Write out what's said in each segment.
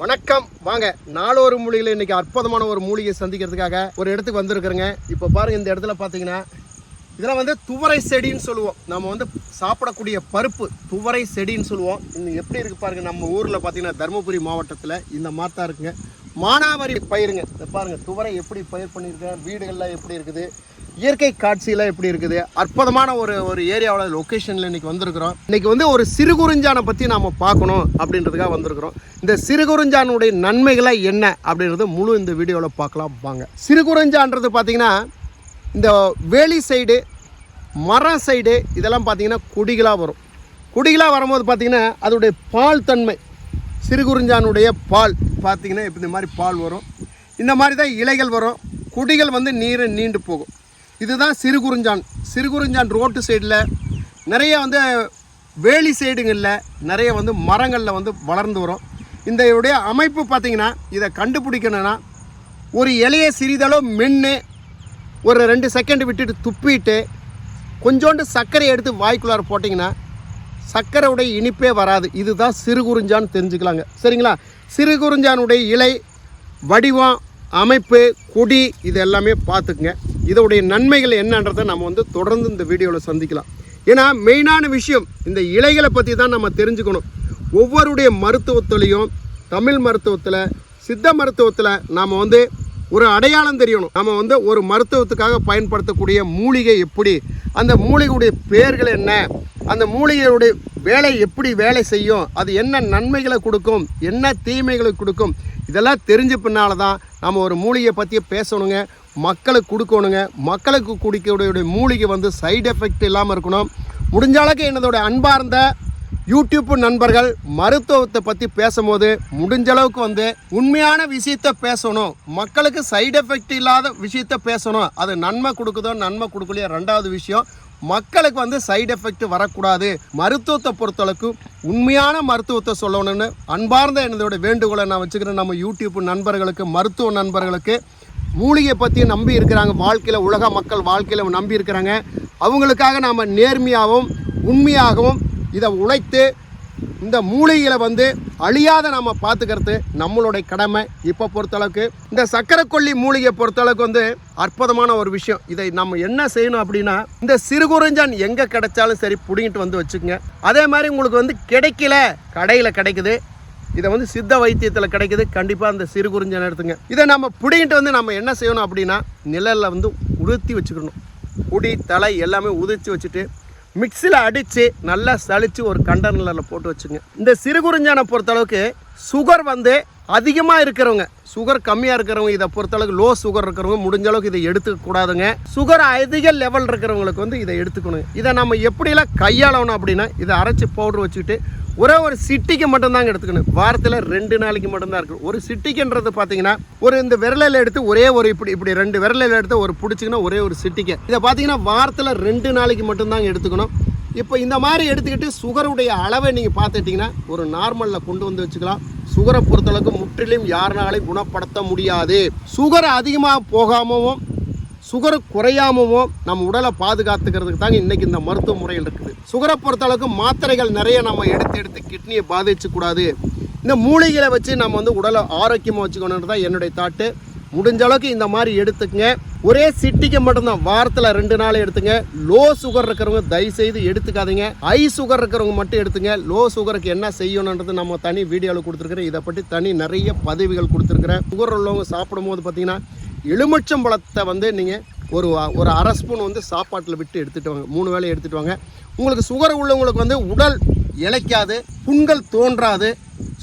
வணக்கம். வாங்க நாலொரு மூலிகையில் இன்னைக்கு அற்புதமான ஒரு மூலிகை சந்திக்கிறதுக்காக ஒரு இடத்துக்கு வந்திருக்கிறேங்க. இப்போ பாருங்க இந்த இடத்துல பார்த்தீங்கன்னா இதெல்லாம் வந்து துவரை செடின்னு சொல்லுவோம். நம்ம வந்து சாப்பிடக்கூடிய பருப்பு துவரை செடின்னு சொல்லுவோம். இன்னும் எப்படி இருக்கு பாருங்க நம்ம ஊரில் பார்த்தீங்கன்னா தருமபுரி மாவட்டத்தில் இந்த மாத்தா இருக்குங்க. மானாவாரி பயிருங்க. இதை பாருங்க துவரை எப்படி பயிர் பண்ணியிருக்கேன் வீடுகள்லாம் எப்படி இருக்குது இயற்கை காட்சியெல்லாம் எப்படி இருக்குது? அற்புதமான ஒரு ஒரு ஏரியாவில் லொக்கேஷனில் இன்றைக்கி வந்திருக்கிறோம். இன்றைக்கி வந்து ஒரு சிறுகுறிஞ்சானை பற்றி நாம் பார்க்கணும் அப்படின்றதுக்காக வந்திருக்கிறோம். இந்த சிறுகுறிஞ்சானுடைய நன்மைகளை என்ன அப்படின்றது முழு இந்த வீடியோவில் பார்க்கலாம் வாங்க. சிறுகுறிஞ்சான்றது பார்த்திங்கன்னா இந்த வேலி சைடு மரம் சைடு இதெல்லாம் பார்த்தீங்கன்னா கொடிகளாக வரும். கொடிகளாக வரும்போது பார்த்திங்கன்னா அதோடைய பால் தன்மை சிறுகுறிஞ்சானுடைய பால் பார்த்திங்கன்னா இப்போ இந்த மாதிரி பால் வரும். இந்த மாதிரி தான் இலைகள் வரும். குடிகள் வந்து நீரை நீண்டு போகும். இதுதான் சிறுகுறிஞ்சான். சிறுகுறிஞ்சான் ரோட்டு சைடில் நிறைய வந்து வேலி சைடுங்களில் நிறைய வந்து மரங்களில் வந்து வளர்ந்து வரும். இந்த இதோடைய அமைப்பு பார்த்தீங்கன்னா இதை கண்டுபிடிக்கணும்னா ஒரு இலையை சிறிதளவு மென்று ஒரு ரெண்டு செகண்ட் விட்டுட்டு துப்பிட்டு கொஞ்சோண்டு சர்க்கரை எடுத்து வாய்க்குள்ளார போட்டிங்கன்னா சர்க்கரையுடைய இனிப்பே வராது. இதுதான் சிறுகுறிஞ்சான்னு தெரிஞ்சுக்கலாங்க. சரிங்களா? சிறுகுறிஞ்சானுடைய இலை வடிவம் அமைப்பு கொடி இது எல்லாமே பார்த்துக்குங்க. இதோடைய நன்மைகள் என்னன்றதை நம்ம வந்து தொடர்ந்து இந்த வீடியோவில் சந்திக்கலாம். ஏன்னா மெயினான விஷயம் இந்த இலைகளை பற்றி தான் நம்ம தெரிஞ்சுக்கணும். ஒவ்வொருடைய மருத்துவத்துலேயும் தமிழ் மருத்துவத்தில் சித்த மருத்துவத்தில் நாம் வந்து ஒரு அடையாளம் தெரியணும். நம்ம வந்து ஒரு மருத்துவத்துக்காக பயன்படுத்தக்கூடிய மூலிகை எப்படி அந்த மூலிகையுடைய பெயர்கள் என்ன அந்த மூலிகையுடைய வேலை எப்படி வேலை செய்யும் அது என்ன நன்மைகளை கொடுக்கும் என்ன தீமைகளை கொடுக்கும் இதெல்லாம் தெரிஞ்ச பின்னால தான் நம்ம ஒரு மூலிகையை பற்றி பேசணுங்க மக்களுக்கு கொடுக்கணுங்க. மக்களுக்கு குடிக்கக்கூடிய மூலிகை வந்து சைடு எஃபெக்ட் இல்லாமல் இருக்கணும். முடிஞ்ச அளவுக்கு என்னதோட அன்பார்ந்த யூடியூப் நண்பர்கள் மருத்துவத்தை பற்றி பேசும்போது முடிஞ்ச அளவுக்கு வந்து உண்மையான விஷயத்த பேசணும். மக்களுக்கு சைடு எஃபெக்ட் இல்லாத விஷயத்த பேசணும். அது நன்மை கொடுக்குதோ நன்மை கொடுக்கலையோ ரெண்டாவது விஷயம் மக்களுக்கு வந்து சைடு எஃபெக்ட் வரக்கூடாது. மருத்துவத்தை பொறுத்தளவுக்கு உண்மையான மருத்துவத்தை சொல்லணும்னு அன்பார்ந்த என்னோட வேண்டுகோளை நான் வச்சுக்கிறேன். நம்ம யூடியூப் நண்பர்களுக்கு மருத்துவ நண்பர்களுக்கு மூலிகை பற்றி நம்பி இருக்கிறாங்க. வாழ்க்கையில் உலக மக்கள் வாழ்க்கையில் நம்பி இருக்கிறாங்க. அவங்களுக்காக நாம் நேர்மையாகவும் உண்மையாகவும் இதை உழைத்து இந்த மூலிகைகளை வந்து அழியாத நம்ம பார்த்துக்கிறது நம்மளுடைய கடமை இப்போ பொறுத்தளவுக்கு. இந்த சக்கரைக்கொல்லி மூலிகையை பொறுத்தளவுக்கு வந்து அற்புதமான ஒரு விஷயம். இதை நம்ம என்ன செய்யணும் அப்படின்னா இந்த சிறுகுறிஞ்சான் எங்கே கிடைச்சாலும் சரி பிடிங்கிட்டு வந்து வச்சுக்கோங்க. அதே மாதிரி உங்களுக்கு வந்து கிடைக்கல கடையில் கிடைக்குது. இதை வந்து சித்த வைத்தியத்தில் கிடைக்குது. கண்டிப்பாக அந்த சிறுகுறிஞ்சான் எடுத்துங்க. இதை நம்ம பிடிங்கிட்டு வந்து நம்ம என்ன செய்யணும் அப்படின்னா நிழலில் வந்து உறுத்தி வச்சுக்கணும். குடி தலை எல்லாமே உதிர்த்து வச்சுட்டு மிக்சியில் அடித்து நல்லா சளிச்சு ஒரு கண்டனரில் போட்டு வச்சுங்க. இந்த சிறுகுறிஞ்சானை பொறுத்தளவுக்கு சுகர் வந்து அதிகமாக இருக்கிறவங்க சுகர் கம்மியாக இருக்கிறவங்க இதை பொறுத்தளவுக்கு லோ சுகர் இருக்கிறவங்க முடிஞ்ச அளவுக்கு இதை எடுத்துக்க கூடாதுங்க. சுகர் அதிக லெவல் இருக்கிறவங்களுக்கு வந்து இதை எடுத்துக்கணும் இதை நம்ம எப்படிலாம் கையாளணும் அப்படின்னா இதை அரைச்சி பவுடர் வச்சுக்கிட்டு ஒரே ஒரு சிட்டிக்கு மட்டும்தாங்க எடுத்துக்கணும். வாரத்தில் ரெண்டு நாளைக்கு மட்டும்தான் இருக்கும் ஒரு சிட்டிக்குன்றது பார்த்தீங்கன்னா ஒரு இந்த விரலில் எடுத்து ஒரே ஒரு இப்படி இப்படி ரெண்டு விரலில் எடுத்து ஒரு பிடிச்சிங்கன்னா ஒரே ஒரு சிட்டிக்கு. இதை பார்த்தீங்கன்னா வாரத்தில் ரெண்டு நாளைக்கு மட்டும்தாங்க எடுத்துக்கணும். இப்போ இந்த மாதிரி எடுத்துக்கிட்டு சுகருடைய அளவை நீங்கள் பார்த்துட்டிங்கன்னா ஒரு நார்மலில் கொண்டு வந்து வச்சுக்கலாம். சுகரை பொறுத்தளவுக்கு முற்றிலும் யாருனாலையும் குணப்படுத்த முடியாது. சுகர் அதிகமாக போகாமவும் சுகர் குறையாமவும் நம்ம உடலை பாதுகாத்துக்கிறதுக்கு தாங்க இன்றைக்கி இந்த மருத்துவ முறையில் இருக்குது. சுகரை பொறுத்தளவுக்கு மாத்திரைகள் நிறைய நம்ம எடுத்து எடுத்து கிட்னியை பாதிச்சக்கூடாது இந்த மூலிகளை வச்சு நம்ம வந்து உடலை ஆரோக்கியமாக வச்சுக்கணுன்றது தான் என்னுடைய தாட்டு. முடிஞ்ச அளவுக்கு இந்த மாதிரி எடுத்துக்கங்க. ஒரே சிட்டிக்கு மட்டும்தான் வாரத்தில் ரெண்டு நாள் எடுத்துங்க. லோ சுகர் இருக்கிறவங்க தயவு செய்து எடுத்துக்காதீங்க. ஹை சுகர் இருக்கிறவங்க மட்டும் எடுத்துங்க. லோ சுகருக்கு என்ன செய்யணுன்றது நம்ம தனி வீடியோவில் கொடுத்துருக்குறேன். இதை பற்றி தனி நிறைய பதவிகள் கொடுத்துருக்குறேன். சுகர் உள்ளவங்க சாப்பிடும்போது பார்த்தீங்கன்னா எலுமிச்சம் பழத்தை வந்து நீங்கள் ஒரு ஒரு அரை ஸ்பூன் வந்து சாப்பாட்டில் விட்டு எடுத்துகிட்டு வாங்க. மூணு வேலையை எடுத்துகிட்டு வாங்க. உங்களுக்கு சுகர் உள்ளவங்களுக்கு வந்து உடல் இழைக்காது புண்கள் தோன்றாது.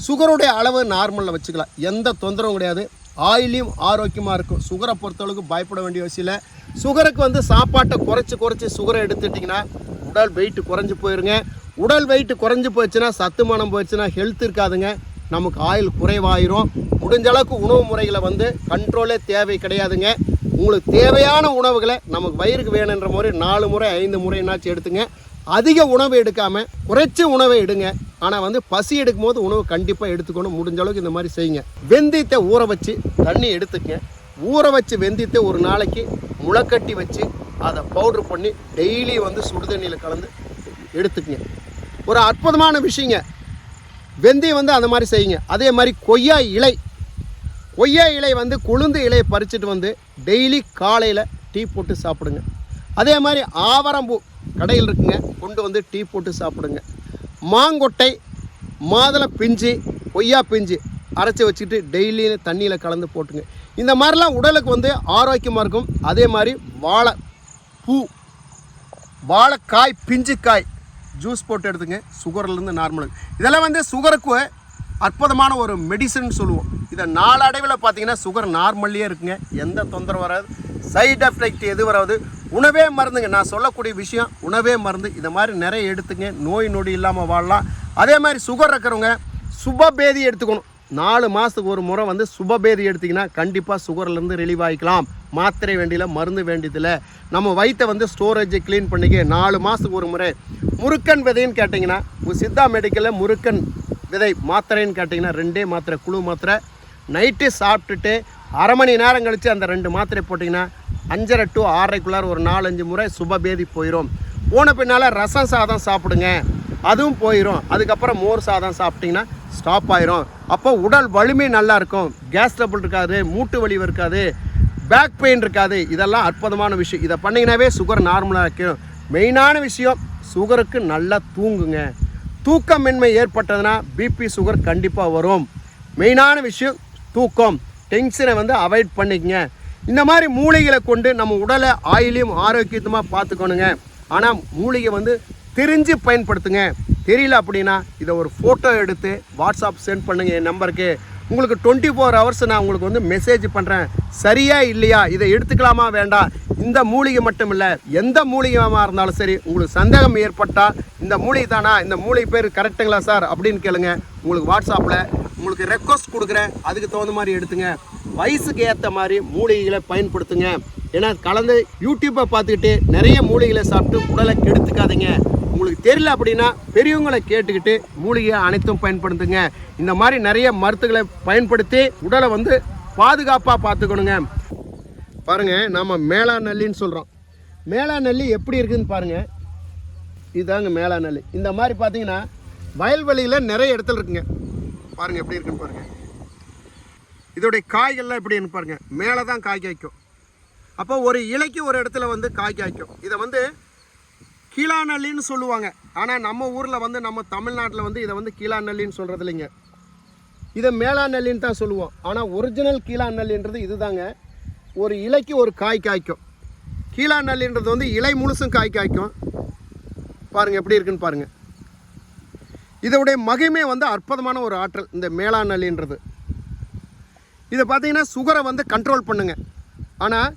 சுகருடைய அளவு நார்மலில் வச்சுக்கலாம். எந்த தொந்தரவும் கிடையாது. ஆயிலையும் ஆரோக்கியமாக இருக்கும். சுகரை பொறுத்தளவுக்கு பயப்பட வேண்டிய அவசியம் இல்லை. சுகருக்கு வந்து சாப்பாட்டை குறைச்சி குறைச்சி சுகரை எடுத்துட்டிங்கன்னா உடல் வெயிட் குறைஞ்சி போயிருங்க. உடல் வெயிட் குறைஞ்சி போச்சுன்னா சத்துமானம் போயிடுச்சுன்னா ஹெல்த் இருக்காதுங்க. நமக்கு ஆயில் குறைவாயிரும். முடிஞ்ச அளவுக்கு உணவு முறைகளை வந்து கண்ட்ரோலே தேவை கிடையாதுங்க. உங்களுக்கு தேவையான உணவுகளை நமக்கு வயிறுக்கு வேணுன்ற மாதிரி நாலு முறை ஐந்து முறை என்னாச்சும் எடுத்துங்க. அதிக உணவு எடுக்காமல் குறைச்சி உணவை எடுங்க. ஆனால் வந்து பசி எடுக்கும் போது உணவு கண்டிப்பாக எடுத்துக்கணும். முடிஞ்ச அளவுக்கு இந்த மாதிரி செய்யுங்க. வெந்தயத்தை ஊற வச்சு தண்ணி எடுத்துக்கங்க. ஊற வச்சு வெந்தயத்தை ஒரு நாளைக்கு முளைக்கட்டி வச்சு அதை பவுட்ரு பண்ணி டெய்லி வந்து சுடுதண்ணியில் கலந்து எடுத்துக்கங்க. ஒரு அற்புதமான விஷயங்க. வெந்தயம் வந்து அந்த மாதிரி செய்யுங்க. அதே மாதிரி கொய்யா இலை. கொய்யா இலை வந்து கொழுந்து இலையை பறிச்சுட்டு வந்து டெய்லி காலையில் டீ போட்டு சாப்பிடுங்க. அதே மாதிரி ஆவரம்பூ கடையில் இருக்குங்க. கொண்டு வந்து டீ போட்டு சாப்பிடுங்க. மாங்கொட்டை மாதுளை பிஞ்சு கொய்யா பிஞ்சு அரைச்சி வச்சுட்டு டெய்லியும் தண்ணியில் கலந்து போட்டுங்க. இந்த மாதிரிலாம் உடலுக்கு வந்து ஆரோக்கியமாக இருக்கும். அதே மாதிரி வாழை பூ வாழைக்காய் பிஞ்சுக்காய் ஜூஸ் போட்டு எடுத்துங்க. சுகர்லேருந்து நார்மலுக்கு இதெல்லாம் வந்து சுகருக்கு அற்புதமான ஒரு மெடிசன் சொல்லுவோம். இதை நாளடைவில் பார்த்தீங்கன்னா சுகர் நார்மல்லையே இருக்குங்க. எந்த தொந்தரவு வராது. சைடு எஃபெக்ட் எது வராது. உணவே மருந்துங்க. நான் சொல்லக்கூடிய விஷயம் உணவே மருந்து. இதை மாதிரி நிறைய எடுத்துங்க. நோய் நொடி இல்லாமல் வாழலாம். அதே மாதிரி சுகர் இருக்கிறவங்க சுபபேதி எடுத்துக்கணும். நாலு மாதத்துக்கு ஒரு முறை வந்து சுபபேதி எடுத்திங்கன்னா கண்டிப்பாக சுகர்லேருந்து ரிலீவ் ஆகிக்கலாம் மாத்திரை வேண்டியில் மருந்து வேண்டியதில்லை நம்ம வயிற்றை வந்து ஸ்டோரேஜை க்ளீன் பண்ணிக்க நாலு மாதத்துக்கு ஒரு முறை முருக்கன் விதைன்னு கேட்டிங்கன்னா சித்தா மெடிக்கலில் முருக்கன் விதை மாத்திரைன்னு கேட்டிங்கன்னா ரெண்டே மாத்திரை குழு மாத்திரை. நைட்டு சாப்பிட்டுட்டு அரை மணி நேரம் கழித்து அந்த ரெண்டு மாத்திரை போட்டிங்கன்னா அஞ்சரை டு ஆறரைக்குள்ளார ஒரு நாலஞ்சு முறை சுபபேதி போயிடும் போன பின்னால் ரசம் சாதம் சாப்பிடுங்க. அதுவும் போயிடும் அதுக்கப்புறம் மோர் சாதம் சாப்பிட்டிங்கன்னா ஸ்டாப் ஆயிரும். அப்போ உடல் வலிமை நல்லாயிருக்கும் கேஸ் ட்ரபிள் இருக்காது மூட்டு வலி இருக்காது. பேக் பெயின் இருக்காது. இதெல்லாம் அற்புதமான விஷயம். இதை பண்ணிங்கனாவே சுகர் நார்மலாக இருக்கும் மெயினான விஷயம் சுகருக்கு நல்லா தூங்குங்க. தூக்கமின்மை ஏற்பட்டதுன்னா பிபி சுகர் கண்டிப்பாக வரும். மெயினான விஷயம் தூக்கம். டென்ஷனை வந்து அவாய்ட் பண்ணிக்கங்க. இந்த மாதிரி மூலிகைகளை கொண்டு நம்ம உடலை ஆயிலையும் ஆரோக்கியத்துமாக பார்த்துக்கணுங்க. ஆனால் மூலிகை வந்து தெரிஞ்சு பயன்படுத்துங்க. தெரியல அப்படின்னா இதை ஒரு ஃபோட்டோ எடுத்து வாட்ஸ்அப் சென்ட் பண்ணுங்கள் என் நம்பருக்கு உங்களுக்கு டுவெண்ட்டி ஃபோர் ஹவர்ஸ் நான் உங்களுக்கு வந்து மெசேஜ் பண்ணுறேன் சரியா இல்லையா? இதை எடுத்துக்கலாமா வேண்டாம் இந்த மூலிகை மட்டும் இல்லை எந்த மூலிகைமாக இருந்தாலும் சரி உங்களுக்கு சந்தேகம் ஏற்பட்டால் இந்த மூலிகை தானா? இந்த மூலிகை பேர் கரெக்டுங்களா சார்? அப்படின்னு கேளுங்க. உங்களுக்கு வாட்ஸ்அப்பில் உங்களுக்கு ரெக்வஸ்ட் கொடுக்குறேன். அதுக்கு தகுந்த மாதிரி எடுத்துங்க. வயசுக்கு ஏற்ற மாதிரி மூலிகைகளை பயன்படுத்துங்க. ஏன்னா கலந்து யூடியூப்பை பார்த்துக்கிட்டு நிறைய மூலிகைகளை சாப்பிட்டு உடலை கெடுத்துக்காதீங்க. உங்களுக்கு தெரியல அப்படின்னா பெரியவங்களை கேட்டுக்கிட்டு மூலிகை அனைத்தும் பயன்படுத்துங்க. இந்த மாதிரி நிறைய மருத்துகளை பயன்படுத்தி உடலை வந்து பாதுகாப்பாக பார்த்துக்கணுங்க. பாருங்கள் நம்ம மேளாநல்லின்னு சொல்கிறோம் மேலா நல்லி எப்படி இருக்குதுன்னு பாருங்கள் இதுதாங்க மேளாநல்லி இந்த மாதிரி பார்த்தீங்கன்னா வயல்வெளியில் நிறைய இடத்துல இருக்குங்க. பாருங்கள் எப்படி இருக்குன்னு பாருங்கள் இதோடைய காய்கள்லாம் எப்படின்னு பாருங்கள் மேலே தான் காய் காய்க்கும். அப்போ ஒரு இலைக்கு ஒரு இடத்துல வந்து காய் காய்க்கும். இதை வந்து கீழாநல்லின்னு சொல்லுவாங்க. ஆனால் நம்ம ஊரில் வந்து நம்ம தமிழ்நாட்டில் வந்து இதை வந்து கீழாநல்லின்னு சொல்கிறது இல்லைங்க இதை மேலாநல்லின்னு தான் சொல்லுவோம். ஆனால் ஒரிஜினல் கீழாநல்லின்றது இதுதாங்க. ஒரு இலைக்கு ஒரு காய் காய்க்கும். கீழாநல்லின்றது வந்து இலை முழுசும் காய் காய்க்கும். பாருங்கள் எப்படி இருக்குன்னு பாருங்கள் இதோடைய மகிமை வந்து அற்புதமான ஒரு ஆற்றல் இந்த மேலாநல்லின்றது. இதை பார்த்தீங்கன்னா சுகரை வந்து கண்ட்ரோல் பண்ணுங்க. ஆனால்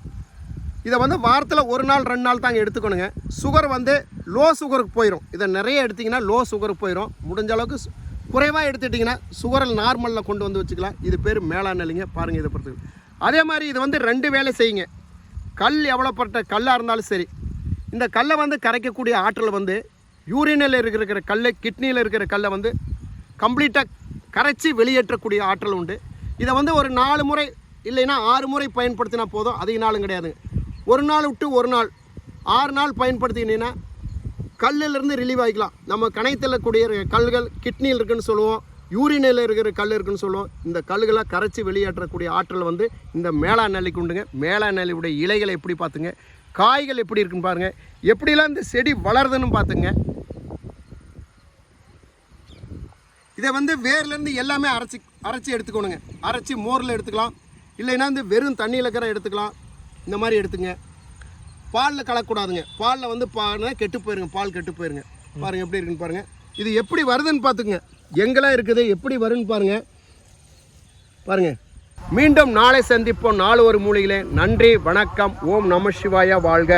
இதை வந்து வாரத்தில் ஒரு நாள் ரெண்டு நாள் தாங்க எடுத்துக்கணுங்க. சுகர் வந்து லோ சுகருக்கு போயிடும் இதை நிறைய எடுத்திங்கன்னா லோ சுகருக்கு போயிடும் முடிஞ்ச அளவுக்கு குறைவாக எடுத்துட்டிங்கன்னா சுகரை நார்மலில் கொண்டு வந்து வச்சுக்கலாம். இது பேர் மேலாநிலைங்க. பாருங்கள் இதை பொறுத்து. அதே மாதிரி இது வந்து ரெண்டு வேலை செய்யுங்க. கல் எவ்வளோப்பட்ட கல்லாக இருந்தாலும் சரி. இந்த கல்லை வந்து கரைக்கக்கூடிய ஆற்றல் வந்து யூரினில் இருக்கிற கல் கிட்னியில் இருக்கிற கல்லை வந்து கம்ப்ளீட்டாக கரைச்சி வெளியேற்றக்கூடிய ஆற்றல் உண்டு. இதை வந்து ஒரு நாலு முறை இல்லைன்னா ஆறு முறை பயன்படுத்தினா போதும். அதிக நாளும் கிடையாதுங்க. ஒரு நாள் விட்டு ஒரு நாள் ஆறு நாள் பயன்படுத்தினீங்கன்னா கல்லிலிருந்து ரிலீவ் ஆகிக்கலாம். நம்ம கணையத்தில் கூடிய கல்கள் கிட்னியில் இருக்குன்னு சொல்லுவோம் யூரினில் இருக்கிற கல் இருக்குன்னு சொல்லுவோம். இந்த கல்லுகளை கரைச்சி வெளியேற்றக்கூடிய ஆற்றல் வந்து இந்த மேலா நெல்லிக்கு உண்டுங்க. மேலா நெல்லியுடைய இலைகளை எப்படி பார்த்துங்க காய்கள் எப்படி இருக்குன்னு பாருங்கள் எப்படிலாம் இந்த செடி வளருதுன்னு பார்த்துங்க. இதை வந்து வேர்லேருந்து எல்லாமே அரைச்சி அரைச்சி எடுத்துக்கணுங்க. அரைச்சி மோரில் எடுத்துக்கலாம். இல்லைன்னா வந்து வெறும் தண்ணியில் இருக்கிற எடுத்துக்கலாம். இந்த மாதிரி எடுத்துங்க. பாலில் கலக்கக்கூடாதுங்க. பாலில் வந்து பால் கெட்டு போயிருங்க. பால் கெட்டு போயிருங்க. பாருங்கள் எப்படி இருக்குன்னு பாருங்கள் இது எப்படி வருதுன்னு பார்த்துக்குங்க. எங்கெல்லாம் இருக்குது எப்படி வருன்னு பாருங்கள் பாருங்கள் மீண்டும் நாளை சந்திப்போம். நாலு ஒரு மூலிகளே நன்றி வணக்கம். ஓம் நம சிவாயா வாழ்க.